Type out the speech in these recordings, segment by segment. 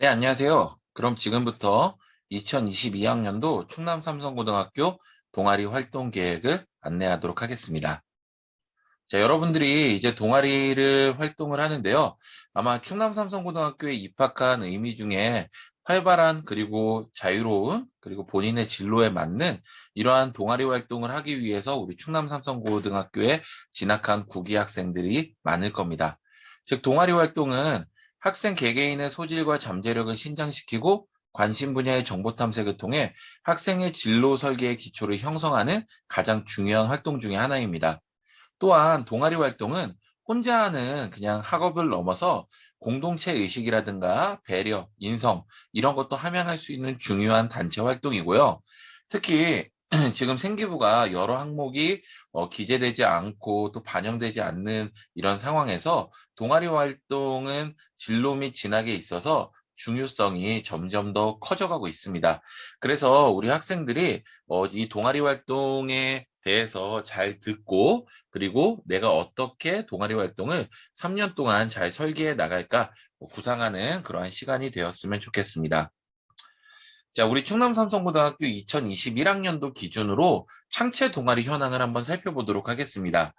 네, 안녕하세요. 그럼 지금부터 2022학년도 충남 삼성고등학교 동아리 활동 계획을 안내하도록 하겠습니다. 자, 여러분들이 이제 동아리를 활동을 하는데요. 아마 충남 삼성고등학교에 입학한 의미 중에 활발한 그리고 자유로운 그리고 본인의 진로에 맞는 이러한 동아리 활동을 하기 위해서 우리 충남 삼성고등학교에 진학한 구기 학생들이 많을 겁니다. 즉 동아리 활동은 학생 개개인의 소질과 잠재력을 신장시키고 관심 분야의 정보 탐색을 통해 학생의 진로 설계의 기초를 형성하는 가장 중요한 활동 중의 하나입니다. 또한 동아리 활동은 혼자 하는 그냥 학업을 넘어서 공동체 의식이라든가 배려, 인성 이런 것도 함양할 수 있는 중요한 단체 활동이고요. 특히 지금 생기부가 여러 항목이 어, 기재되지 않고 또 반영되지 않는 이런 상황에서 동아리 활동은 진로 및 진학에 있어서 중요성이 점점 더 커져가고 있습니다. 그래서 우리 학생들이 어, 이 동아리 활동에 대해서 잘 듣고 그리고 내가 어떻게 동아리 활동을 3년 동안 잘 설계해 나갈까 구상하는 그러한 시간이 되었으면 좋겠습니다. 자, 우리 충남 삼성고등학교 2021학년도 기준으로 창체 동아리 현황을 한번 살펴보도록 하겠습니다.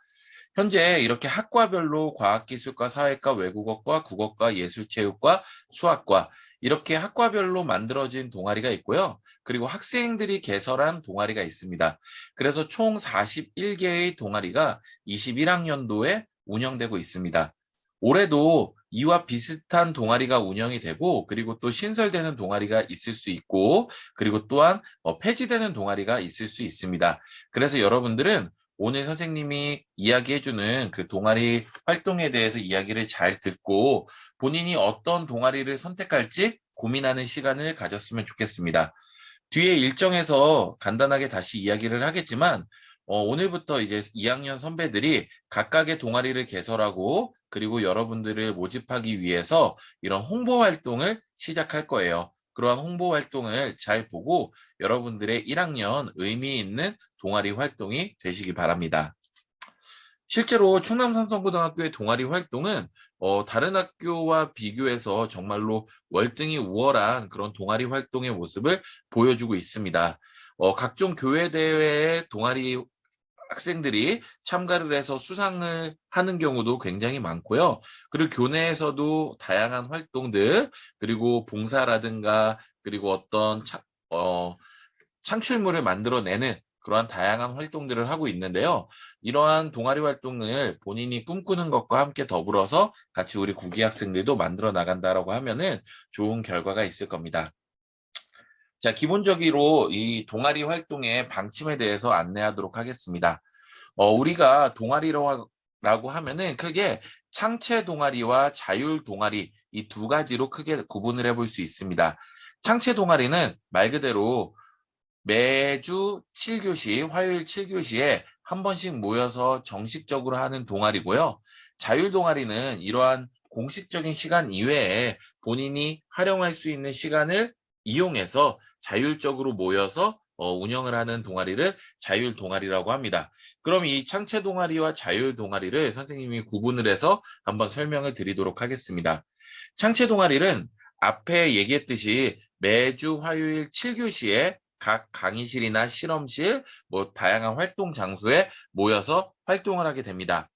현재 이렇게 학과별로 과학기술과 사회과, 외국어과, 국어과, 예술체육과, 수학과 이렇게 학과별로 만들어진 동아리가 있고요. 그리고 학생들이 개설한 동아리가 있습니다. 그래서 총 41개의 동아리가 21학년도에 운영되고 있습니다. 올해도 이와 비슷한 동아리가 운영이 되고 그리고 또 신설되는 동아리가 있을 수 있고 그리고 또한 어, 폐지되는 동아리가 있을 수 있습니다. 그래서 여러분들은 오늘 선생님이 이야기해주는 그 동아리 활동에 대해서 이야기를 잘 듣고 본인이 어떤 동아리를 선택할지 고민하는 시간을 가졌으면 좋겠습니다. 뒤에 일정에서 간단하게 다시 이야기를 하겠지만 어, 오늘부터 이제 2학년 선배들이 각각의 동아리를 개설하고 그리고 여러분들을 모집하기 위해서 이런 홍보 활동을 시작할 거예요. 그러한 홍보 활동을 잘 보고 여러분들의 1학년 의미 있는 동아리 활동이 되시기 바랍니다. 실제로 충남 삼성고등학교의 동아리 활동은 어, 다른 학교와 비교해서 정말로 월등히 우월한 그런 동아리 활동의 모습을 보여주고 있습니다. 어, 각종 교회 대회의 동아리 학생들이 참가를 해서 수상을 하는 경우도 굉장히 많고요. 그리고 교내에서도 다양한 활동들, 그리고 봉사라든가, 그리고 어떤 차, 어, 창출물을 만들어내는 그러한 다양한 활동들을 하고 있는데요. 이러한 동아리 활동을 본인이 꿈꾸는 것과 함께 더불어서 같이 우리 구기 학생들도 만들어 나간다라고 하면은 좋은 결과가 있을 겁니다. 자, 기본적으로 이 동아리 활동의 방침에 대해서 안내하도록 하겠습니다. 어, 우리가 동아리라고 하면은 크게 창체 동아리와 자율 동아리 이 두 가지로 크게 구분을 해볼 수 있습니다. 창체 동아리는 말 그대로 매주 7교시, 화요일 7교시에 한 번씩 모여서 정식적으로 하는 동아리고요. 자율 동아리는 이러한 공식적인 시간 이외에 본인이 활용할 수 있는 시간을 이용해서 자율적으로 모여서 어, 운영을 하는 동아리를 자율 동아리라고 합니다. 그럼 이 창체 동아리와 자율 동아리를 선생님이 구분을 해서 한번 설명을 드리도록 하겠습니다. 창체 동아리는 앞에 얘기했듯이 매주 화요일 7교시에 각 강의실이나 실험실, 뭐 다양한 활동 장소에 모여서 활동을 하게 됩니다.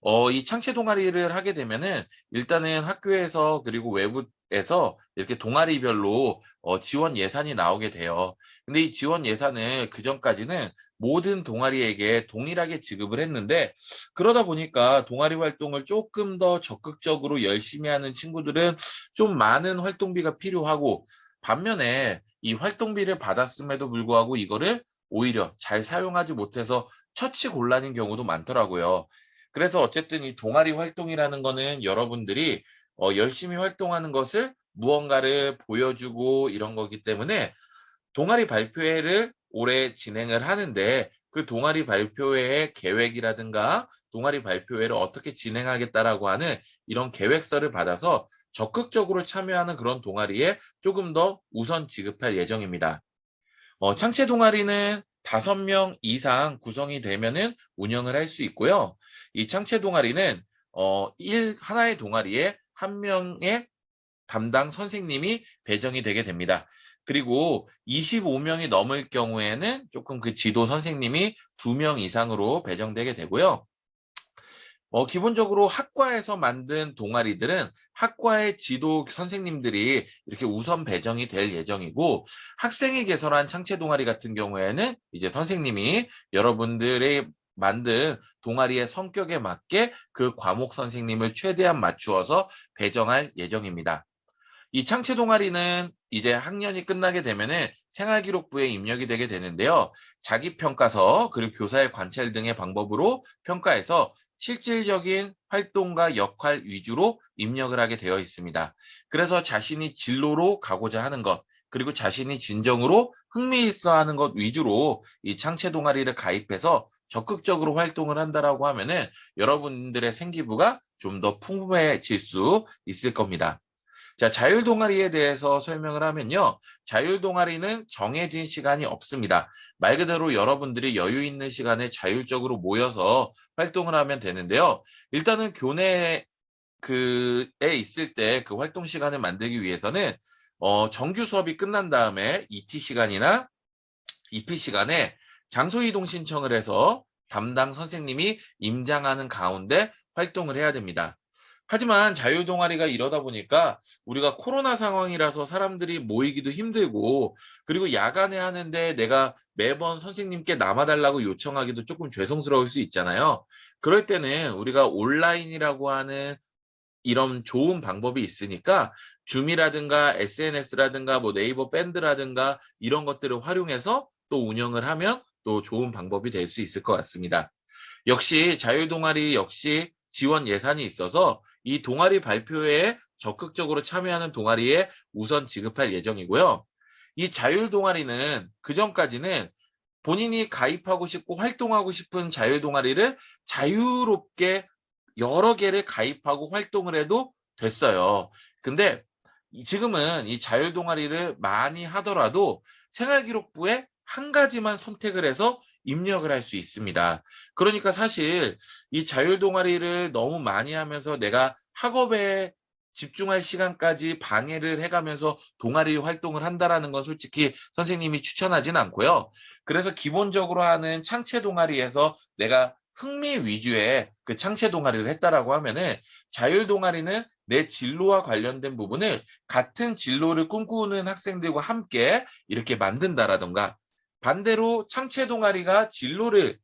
어, 이 창체 동아리를 하게 되면은 일단은 학교에서 그리고 외부 에서 이렇게 동아리별로 어, 지원 예산이 나오게 돼요. 근데 이 지원 예산을 그 전까지는 모든 동아리에게 동일하게 지급을 했는데 그러다 보니까 동아리 활동을 조금 더 적극적으로 열심히 하는 친구들은 좀 많은 활동비가 필요하고 반면에 이 활동비를 받았음에도 불구하고 이거를 오히려 잘 사용하지 못해서 처치 곤란인 경우도 많더라고요. 그래서 어쨌든 이 동아리 활동이라는 거는 여러분들이 어, 열심히 활동하는 것을 무언가를 보여주고 이런 거기 때문에 동아리 발표회를 올해 진행을 하는데 그 동아리 발표회의 계획이라든가 동아리 발표회를 어떻게 진행하겠다라고 하는 이런 계획서를 받아서 적극적으로 참여하는 그런 동아리에 조금 더 우선 지급할 예정입니다. 어, 창체 동아리는 다섯 명 이상 구성이 되면은 운영을 할 수 있고요. 이 창체 동아리는 어, 일 하나의 동아리에 한 명의 담당 선생님이 배정이 되게 됩니다. 그리고 25명이 넘을 경우에는 조금 그 지도 선생님이 2명 이상으로 배정되게 되고요. 어, 기본적으로 학과에서 만든 동아리들은 학과의 지도 선생님들이 이렇게 우선 배정이 될 예정이고 학생이 개설한 창체 동아리 같은 경우에는 이제 선생님이 여러분들의 만든 동아리의 성격에 맞게 그 과목 선생님을 최대한 맞추어서 배정할 예정입니다. 이 창체 동아리는 이제 학년이 끝나게 되면은 생활기록부에 입력이 되게 되는데요. 자기평가서 그리고 교사의 관찰 등의 방법으로 평가해서 실질적인 활동과 역할 위주로 입력을 하게 되어 있습니다. 그래서 자신이 진로로 가고자 하는 것, 그리고 자신이 진정으로 흥미 있어 하는 것 위주로 이 창체 동아리를 가입해서 적극적으로 활동을 한다라고 하면은 여러분들의 생기부가 좀 더 풍부해질 수 있을 겁니다. 자, 자율 동아리에 대해서 설명을 하면요. 자율 동아리는 정해진 시간이 없습니다. 말 그대로 여러분들이 여유 있는 시간에 자율적으로 모여서 활동을 하면 되는데요. 일단은 교내 그에 있을 때 그 활동 시간을 만들기 위해서는 어, 정규 수업이 끝난 다음에 ET 시간이나 EP 시간에 장소 이동 신청을 해서 담당 선생님이 임장하는 가운데 활동을 해야 됩니다. 하지만 자율 동아리가 이러다 보니까 우리가 코로나 상황이라서 사람들이 모이기도 힘들고 그리고 야간에 하는데 내가 매번 선생님께 남아달라고 요청하기도 조금 죄송스러울 수 있잖아요. 그럴 때는 우리가 온라인이라고 하는 이런 좋은 방법이 있으니까 줌이라든가 SNS라든가 뭐 네이버 밴드라든가 이런 것들을 활용해서 또 운영을 하면 또 좋은 방법이 될 수 있을 것 같습니다. 역시 자율 동아리 역시 지원 예산이 있어서 이 동아리 발표회에 적극적으로 참여하는 동아리에 우선 지급할 예정이고요. 이 자율 동아리는 그 전까지는 본인이 가입하고 싶고 활동하고 싶은 자율 동아리를 자유롭게 여러 개를 가입하고 활동을 해도 됐어요. 근데 지금은 이 자율 동아리를 많이 하더라도 생활기록부에 한 가지만 선택을 해서 입력을 할 수 있습니다. 그러니까 사실 이 자율 동아리를 너무 많이 하면서 내가 학업에 집중할 시간까지 방해를 해가면서 동아리 활동을 한다라는 건 솔직히 선생님이 추천하진 않고요. 그래서 기본적으로 하는 창체 동아리에서 내가 흥미 위주의 그 창체 동아리를 했다라고 하면은 자율 동아리는 내 진로와 관련된 부분을 같은 진로를 꿈꾸는 학생들과 함께 이렇게 만든다라던가 반대로 창체 동아리가 진로를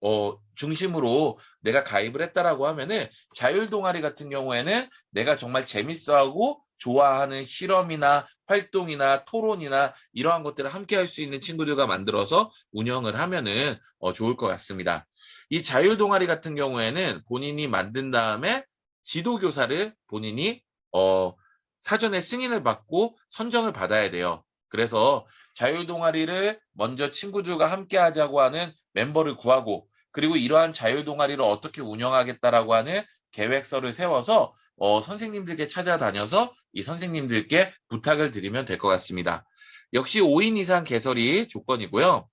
어, 중심으로 내가 가입을 했다라고 하면은 자율 동아리 같은 경우에는 내가 정말 재밌어하고 좋아하는 실험이나 활동이나 토론이나 이러한 것들을 함께 할 수 있는 친구들과 만들어서 운영을 하면은 어, 좋을 것 같습니다. 이 자율 동아리 같은 경우에는 본인이 만든 다음에 지도교사를 본인이 어, 사전에 승인을 받고 선정을 받아야 돼요. 그래서 자율 동아리를 먼저 친구들과 함께 하자고 하는 멤버를 구하고 그리고 이러한 자율 동아리를 어떻게 운영하겠다라고 하는 계획서를 세워서 어, 선생님들께 찾아다녀서 이 선생님들께 부탁을 드리면 될 것 같습니다. 역시 5인 이상 개설이 조건이고요.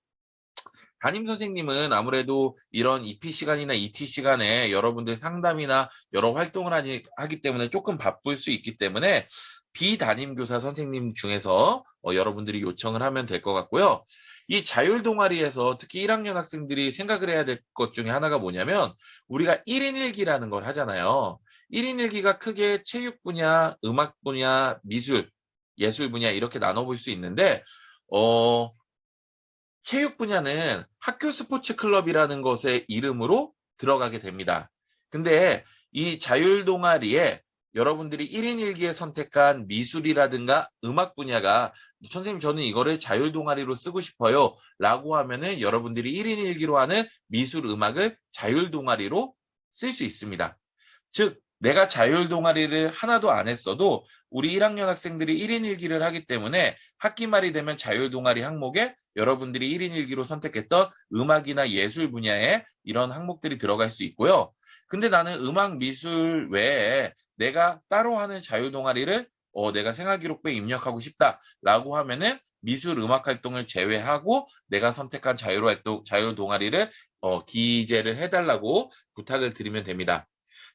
담임 선생님은 아무래도 이런 EP 시간이나 ET 시간에 여러분들 상담이나 여러 활동을 하니, 하기 때문에 조금 바쁠 수 있기 때문에 비담임 교사 선생님 중에서 어, 여러분들이 요청을 하면 될 것 같고요. 이 자율 동아리에서 특히 1학년 학생들이 생각을 해야 될 것 중에 하나가 뭐냐면 우리가 1인 1기라는 걸 하잖아요. 1인 1기가 크게 체육 분야, 음악 분야, 미술, 예술 분야 이렇게 나눠볼 수 있는데 어 체육 분야는 학교 스포츠 클럽이라는 것의 이름으로 들어가게 됩니다. 근데 이 자율 동아리에 여러분들이 1인 1기에 선택한 미술이라든가 음악 분야가 선생님 저는 이거를 자율 동아리로 쓰고 싶어요 라고 하면은 여러분들이 1인 1기로 하는 미술 음악을 자율 동아리로 쓸 수 있습니다. 즉 내가 자율 동아리를 하나도 안 했어도 우리 1학년 학생들이 1인 1기를 하기 때문에 학기 말이 되면 자율 동아리 항목에 여러분들이 1인 1기로 선택했던 음악이나 예술 분야에 이런 항목들이 들어갈 수 있고요. 근데 나는 음악 미술 외에 내가 따로 하는 자율 동아리를 어, 내가 생활기록부에 입력하고 싶다라고 하면은 미술 음악 활동을 제외하고 내가 선택한 자율 활동 자율 동아리를 어, 기재를 해달라고 부탁을 드리면 됩니다.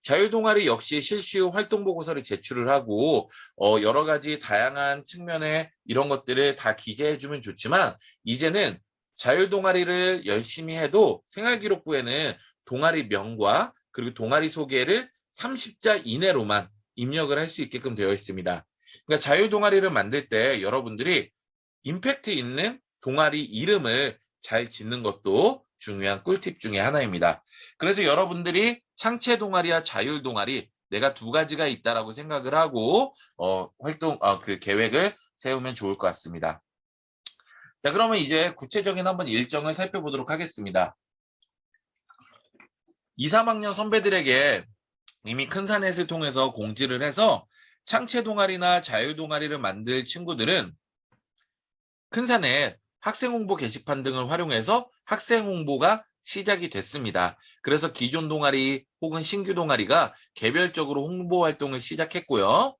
자율동아리 역시 실시 후 활동 보고서를 제출을 하고 어, 여러 가지 다양한 측면의 이런 것들을 다 기재해주면 좋지만 이제는 자율동아리를 열심히 해도 생활기록부에는 동아리 명과 그리고 동아리 소개를 30자 이내로만 입력을 할 수 있게끔 되어 있습니다. 그러니까 자율동아리를 만들 때 여러분들이 임팩트 있는 동아리 이름을 잘 짓는 것도 중요한 꿀팁 중에 하나입니다. 그래서 여러분들이 창체 동아리와 자율 동아리 내가 두 가지가 있다라고 생각을 하고 어, 활동 어, 그 계획을 세우면 좋을 것 같습니다. 자, 그러면 이제 구체적인 한번 일정을 살펴보도록 하겠습니다. 2, 3학년 선배들에게 이미 큰 산넷을 통해서 공지를 해서 창체 동아리나 자율 동아리를 만들 친구들은 큰 산넷 학생 홍보 게시판 등을 활용해서 학생 홍보가 시작이 됐습니다. 그래서 기존 동아리 혹은 신규 동아리가 개별적으로 홍보 활동을 시작했고요.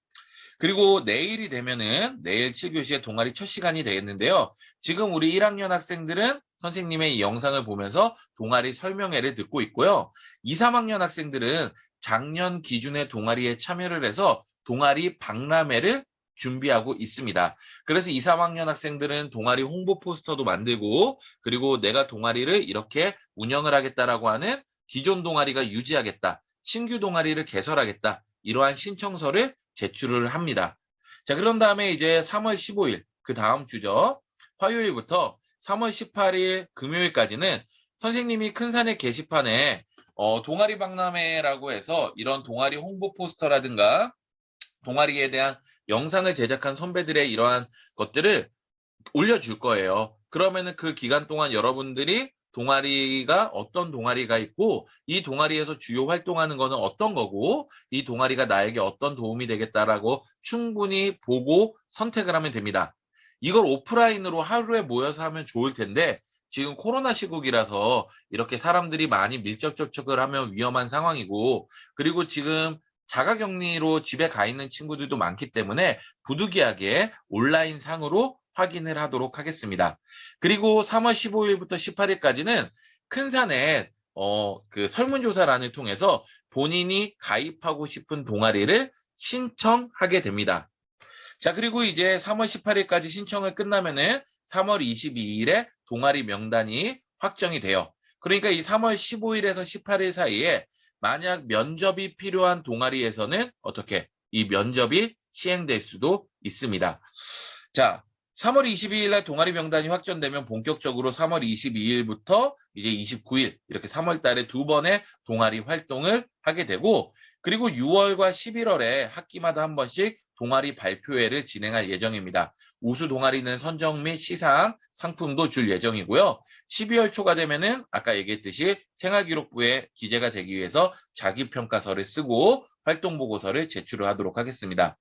그리고 내일이 되면은 내일 7교시에 동아리 첫 시간이 되겠는데요. 지금 우리 1학년 학생들은 선생님의 이 영상을 보면서 동아리 설명회를 듣고 있고요. 2, 3학년 학생들은 작년 기준의 동아리에 참여를 해서 동아리 박람회를 준비하고 있습니다. 그래서 2, 3학년 학생들은 동아리 홍보 포스터도 만들고 그리고 내가 동아리를 이렇게 운영을 하겠다라고 하는 기존 동아리가 유지하겠다. 신규 동아리를 개설하겠다. 이러한 신청서를 제출을 합니다. 자, 그런 다음에 이제 3월 15일 그 다음 주죠. 화요일부터 3월 18일 금요일까지는 선생님이 큰산의 게시판에 어, 동아리 박람회라고 해서 이런 동아리 홍보 포스터라든가 동아리에 대한 영상을 제작한 선배들의 이러한 것들을 올려줄 거예요. 그러면은 그 기간 동안 여러분들이 동아리가 어떤 동아리가 있고 이 동아리에서 주요 활동하는 거는 어떤 거고 이 동아리가 나에게 어떤 도움이 되겠다라고 충분히 보고 선택을 하면 됩니다. 이걸 오프라인으로 하루에 모여서 하면 좋을 텐데 지금 코로나 시국이라서 이렇게 사람들이 많이 밀접 접촉을 하면 위험한 상황이고 그리고 지금 자가격리로 집에 가 있는 친구들도 많기 때문에 부득이하게 온라인 상으로 확인을 하도록 하겠습니다. 그리고 3월 15일부터 18일까지는 큰산에 어, 그 설문조사란을 통해서 본인이 가입하고 싶은 동아리를 신청하게 됩니다. 자, 그리고 이제 3월 18일까지 신청을 끝나면은 3월 22일에 동아리 명단이 확정이 돼요. 그러니까 이 3월 15일에서 18일 사이에 만약 면접이 필요한 동아리에서는 어떻게 이 면접이 시행될 수도 있습니다. 자, 3월 22일 날 동아리 명단이 확정되면 본격적으로 3월 22일부터 이제 29일 이렇게 3월 달에 두 번의 동아리 활동을 하게 되고 그리고 6월과 11월에 학기마다 한 번씩 동아리 발표회를 진행할 예정입니다. 우수 동아리는 선정 및 시상, 상품도 줄 예정이고요. 12월 초가 되면은 아까 얘기했듯이 생활기록부에 기재가 되기 위해서 자기평가서를 쓰고 활동보고서를 제출을 하도록 하겠습니다.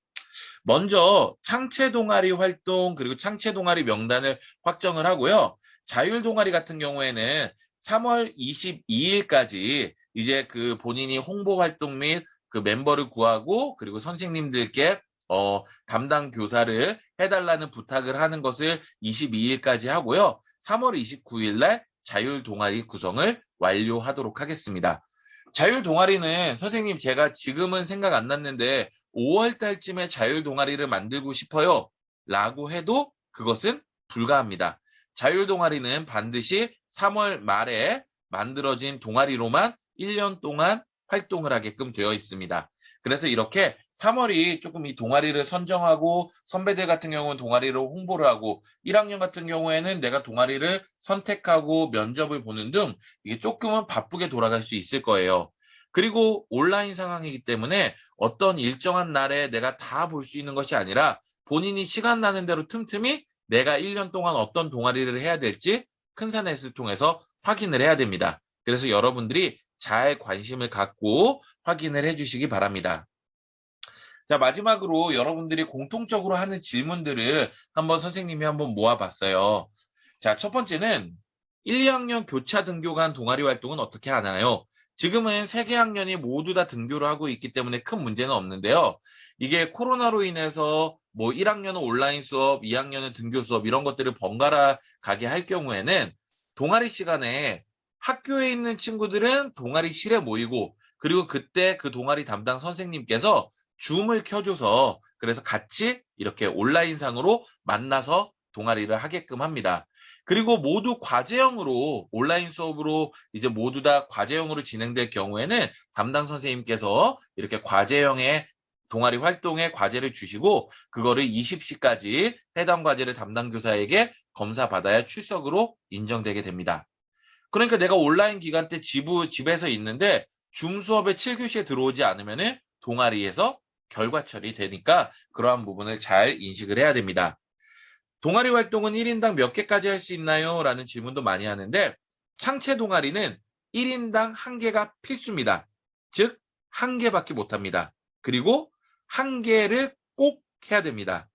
먼저 창체 동아리 활동 그리고 창체 동아리 명단을 확정을 하고요. 자율 동아리 같은 경우에는 3월 22일까지 이제 그 본인이 홍보 활동 및 그 멤버를 구하고 그리고 선생님들께 어, 담당 교사를 해달라는 부탁을 하는 것을 22일까지 하고요. 3월 29일 날 자율 동아리 구성을 완료하도록 하겠습니다. 자율 동아리는 선생님 제가 지금은 생각 안 났는데 5월 달쯤에 자율 동아리를 만들고 싶어요. 라고 해도 그것은 불가합니다. 자율 동아리는 반드시 3월 말에 만들어진 동아리로만 1년 동안 활동을 하게끔 되어 있습니다. 그래서 이렇게 3월이 조금 이 동아리를 선정하고 선배들 같은 경우는 동아리를 홍보를 하고 1학년 같은 경우에는 내가 동아리를 선택하고 면접을 보는 등 이게 조금은 바쁘게 돌아갈 수 있을 거예요. 그리고 온라인 상황이기 때문에 어떤 일정한 날에 내가 다 볼 수 있는 것이 아니라 본인이 시간 나는 대로 틈틈이 내가 1년 동안 어떤 동아리를 해야 될지 큰산넷을 통해서 확인을 해야 됩니다. 그래서 여러분들이 잘 관심을 갖고 확인을 해주시기 바랍니다. 자, 마지막으로 여러분들이 공통적으로 하는 질문들을 한번 선생님이 한번 모아봤어요. 자, 첫 번째는 1, 2학년 교차 등교 간 동아리 활동은 어떻게 하나요? 지금은 세 개 학년이 모두 다 등교를 하고 있기 때문에 큰 문제는 없는데요. 이게 코로나로 인해서 뭐 1학년은 온라인 수업, 2학년은 등교 수업 이런 것들을 번갈아 가게 할 경우에는 동아리 시간에 학교에 있는 친구들은 동아리실에 모이고 그리고 그때 그 동아리 담당 선생님께서 줌을 켜줘서 그래서 같이 이렇게 온라인상으로 만나서 동아리를 하게끔 합니다. 그리고 모두 과제형으로 온라인 수업으로 이제 모두 다 과제형으로 진행될 경우에는 담당 선생님께서 이렇게 과제형의 동아리 활동에 과제를 주시고 그거를 20시까지 해당 과제를 담당 교사에게 검사 받아야 출석으로 인정되게 됩니다. 그러니까 내가 온라인 기간 때 지부, 집에서 있는데 줌 수업에 7교시에 들어오지 않으면은 동아리에서 결과 처리되니까 그러한 부분을 잘 인식을 해야 됩니다. 동아리 활동은 1인당 몇 개까지 할 수 있나요? 라는 질문도 많이 하는데 창체 동아리는 1인당 1개가 필수입니다. 즉, 1개밖에 못합니다. 그리고 1개를 꼭 해야 됩니다.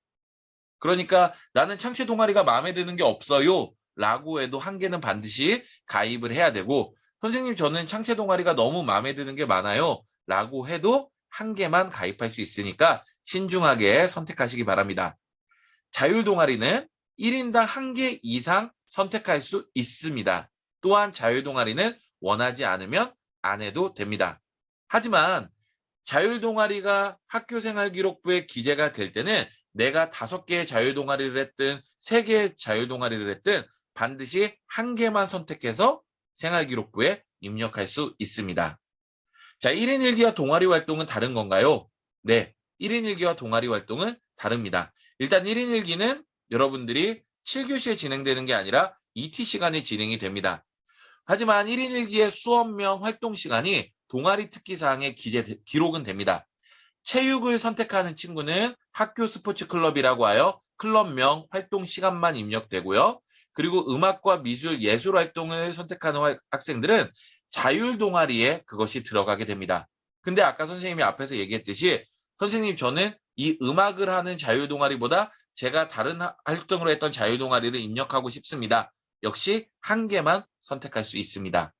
그러니까 나는 창체 동아리가 마음에 드는 게 없어요. 라고 해도 1개는 반드시 가입을 해야 되고 선생님 저는 창체 동아리가 너무 마음에 드는 게 많아요. 라고 해도 1개만 가입할 수 있으니까 신중하게 선택하시기 바랍니다. 자율 동아리는 1인당 1개 이상 선택할 수 있습니다. 또한 자율 동아리는 원하지 않으면 안 해도 됩니다. 하지만 자율 동아리가 학교 생활 기록부에 기재가 될 때는 내가 다섯 개의 자율 동아리를 했든 세 개의 자율 동아리를 했든 반드시 한 개만 선택해서 생활 기록부에 입력할 수 있습니다. 자, 1인 1기와 동아리 활동은 다른 건가요? 네, 1인 1기와 동아리 활동은 다릅니다. 일단 1인 1기는 여러분들이 7교시에 진행되는 게 아니라 ET 시간에 진행이 됩니다. 하지만 1인 1기의 수업명 활동 시간이 동아리 특기 사항에 기재, 기록은 됩니다. 체육을 선택하는 친구는 학교 스포츠 클럽이라고 하여 클럽명 활동 시간만 입력되고요. 그리고 음악과 미술, 예술 활동을 선택하는 학생들은 자율 동아리에 그것이 들어가게 됩니다. 근데 아까 선생님이 앞에서 얘기했듯이 선생님 저는 이 음악을 하는 자율 동아리보다 제가 다른 활동으로 했던 자율 동아리를 입력하고 싶습니다. 역시 한 개만 선택할 수 있습니다.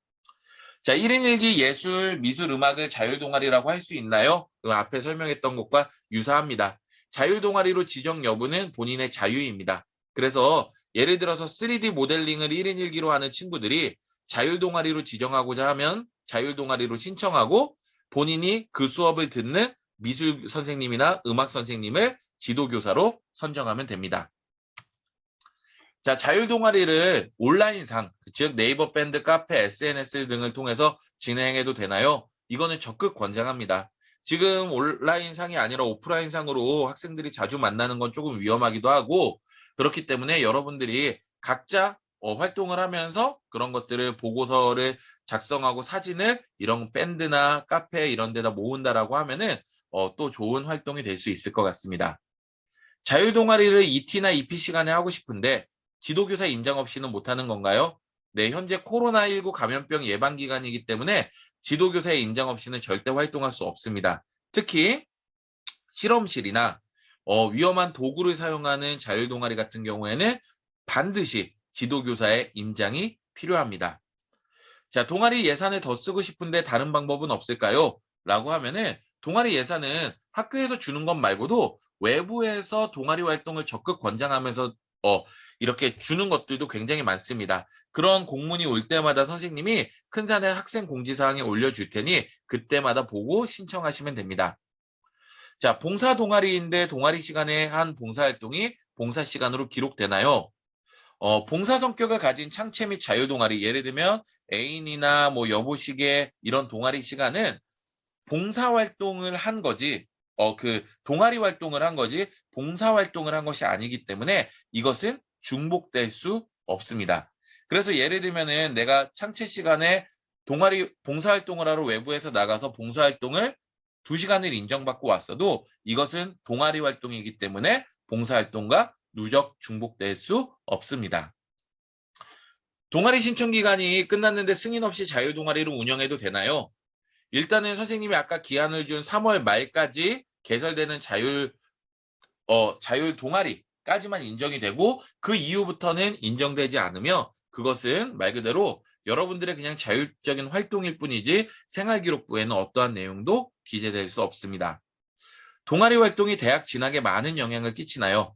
자, 1인 1기 예술, 미술, 음악을 자율 동아리라고 할 수 있나요? 그 앞에 설명했던 것과 유사합니다. 자율 동아리로 지정 여부는 본인의 자유입니다. 그래서 예를 들어서 3D 모델링을 1인 1기로 하는 친구들이 자율 동아리로 지정하고자 하면 자율 동아리로 신청하고 본인이 그 수업을 듣는 미술 선생님이나 음악 선생님을 지도교사로 선정하면 됩니다. 자, 자율 동아리를 온라인상, 즉 네이버 밴드, 카페, SNS 등을 통해서 진행해도 되나요? 이거는 적극 권장합니다. 지금 온라인상이 아니라 오프라인상으로 학생들이 자주 만나는 건 조금 위험하기도 하고 그렇기 때문에 여러분들이 각자 어, 활동을 하면서 그런 것들을 보고서를 작성하고 사진을 이런 밴드나 카페 이런 데다 모은다라고 하면은 어, 또 좋은 활동이 될 수 있을 것 같습니다. 자율 동아리를 ET나 EP 시간에 하고 싶은데 지도교사 임장 없이는 못하는 건가요? 네, 현재 코로나19 감염병 예방 기간이기 때문에 지도교사의 임장 없이는 절대 활동할 수 없습니다. 특히 실험실이나 어, 위험한 도구를 사용하는 자율 동아리 같은 경우에는 반드시 지도교사의 임장이 필요합니다. 자, 동아리 예산을 더 쓰고 싶은데 다른 방법은 없을까요? 라고 하면은 동아리 예산은 학교에서 주는 것 말고도 외부에서 동아리 활동을 적극 권장하면서 어, 이렇게 주는 것들도 굉장히 많습니다. 그런 공문이 올 때마다 선생님이 큰 산의 학생 공지사항에 올려줄 테니 그때마다 보고 신청하시면 됩니다. 자, 봉사 동아리인데 동아리 시간에 한 봉사활동이 봉사 시간으로 기록되나요? 어, 봉사 성격을 가진 창체 및 자유 동아리, 예를 들면 애인이나 뭐 여보시계 이런 동아리 시간은 봉사 활동을 한 거지, 어, 그 동아리 활동을 한 거지, 봉사 활동을 한 것이 아니기 때문에 이것은 중복될 수 없습니다. 그래서 예를 들면은 내가 창체 시간에 동아리 봉사 활동을 하러 외부에서 나가서 봉사 활동을 두 시간을 인정받고 왔어도 이것은 동아리 활동이기 때문에 봉사 활동과 누적 중복될 수 없습니다. 동아리 신청 기간이 끝났는데 승인 없이 자유 동아리를 운영해도 되나요? 일단은 선생님이 아까 기한을 준 3월 말까지 개설되는 자율 어 자율 동아리까지만 인정이 되고 그 이후부터는 인정되지 않으며 그것은 말 그대로 여러분들의 그냥 자율적인 활동일 뿐이지 생활기록부에는 어떠한 내용도 기재될 수 없습니다. 동아리 활동이 대학 진학에 많은 영향을 끼치나요?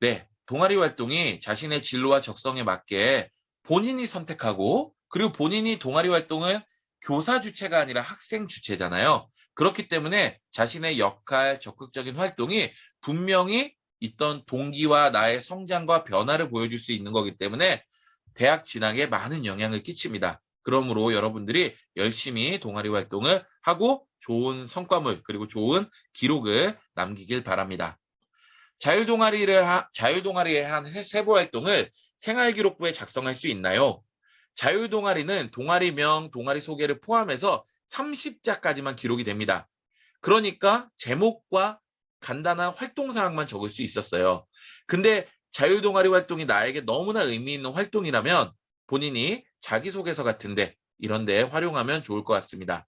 네, 동아리 활동이 자신의 진로와 적성에 맞게 본인이 선택하고 그리고 본인이 동아리 활동은 교사 주체가 아니라 학생 주체잖아요. 그렇기 때문에 자신의 역할, 적극적인 활동이 분명히 있던 동기와 나의 성장과 변화를 보여줄 수 있는 거기 때문에 대학 진학에 많은 영향을 끼칩니다. 그러므로 여러분들이 열심히 동아리 활동을 하고 좋은 성과물 그리고 좋은 기록을 남기길 바랍니다. 자율 동아리를 하, 자율 동아리에 한 세- 세부 활동을 생활 기록부에 작성할 수 있나요? 자율 동아리는 동아리명, 동아리 소개를 포함해서 30자까지만 기록이 됩니다. 그러니까 제목과 간단한 활동 사항만 적을 수 있었어요. 근데 자율동아리 활동이 나에게 너무나 의미 있는 활동이라면 본인이 자기소개서 같은데 이런 데 활용하면 좋을 것 같습니다.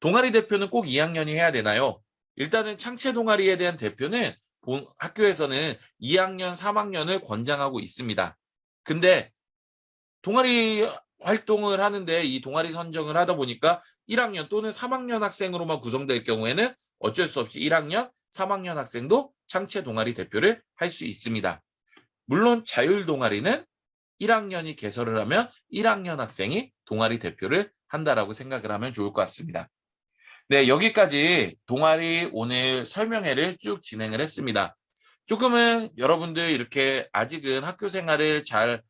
동아리 대표는 꼭 2학년이 해야 되나요? 일단은 창체 동아리에 대한 대표는 본- 학교에서는 2학년, 3학년을 권장하고 있습니다. 근데 동아리 활동을 하는데 이 동아리 선정을 하다 보니까 1학년 또는 3학년 학생으로만 구성될 경우에는 어쩔 수 없이 1학년, 3학년 학생도 창체 동아리 대표를 할 수 있습니다. 물론 자율 동아리는 1학년이 개설을 하면 1학년 학생이 동아리 대표를 한다라고 생각을 하면 좋을 것 같습니다. 네, 여기까지 동아리 오늘 설명회를 쭉 진행을 했습니다. 조금은 여러분들 이렇게 아직은 학교 생활을 잘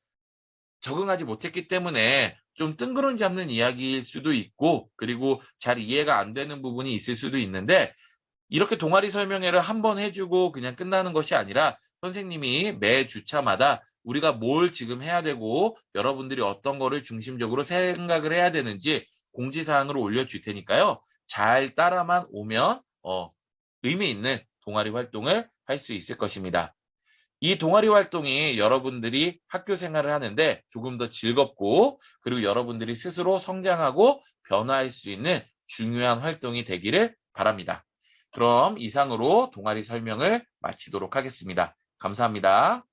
적응하지 못했기 때문에 좀 뜬구름 잡는 이야기일 수도 있고 그리고 잘 이해가 안 되는 부분이 있을 수도 있는데 이렇게 동아리 설명회를 한 번 해주고 그냥 끝나는 것이 아니라 선생님이 매 주차마다 우리가 뭘 지금 해야 되고 여러분들이 어떤 거를 중심적으로 생각을 해야 되는지 공지사항으로 올려줄 테니까요. 잘 따라만 오면 어, 의미 있는 동아리 활동을 할 수 있을 것입니다. 이 동아리 활동이 여러분들이 학교 생활을 하는데 조금 더 즐겁고 그리고 여러분들이 스스로 성장하고 변화할 수 있는 중요한 활동이 되기를 바랍니다. 그럼 이상으로 동아리 설명을 마치도록 하겠습니다. 감사합니다.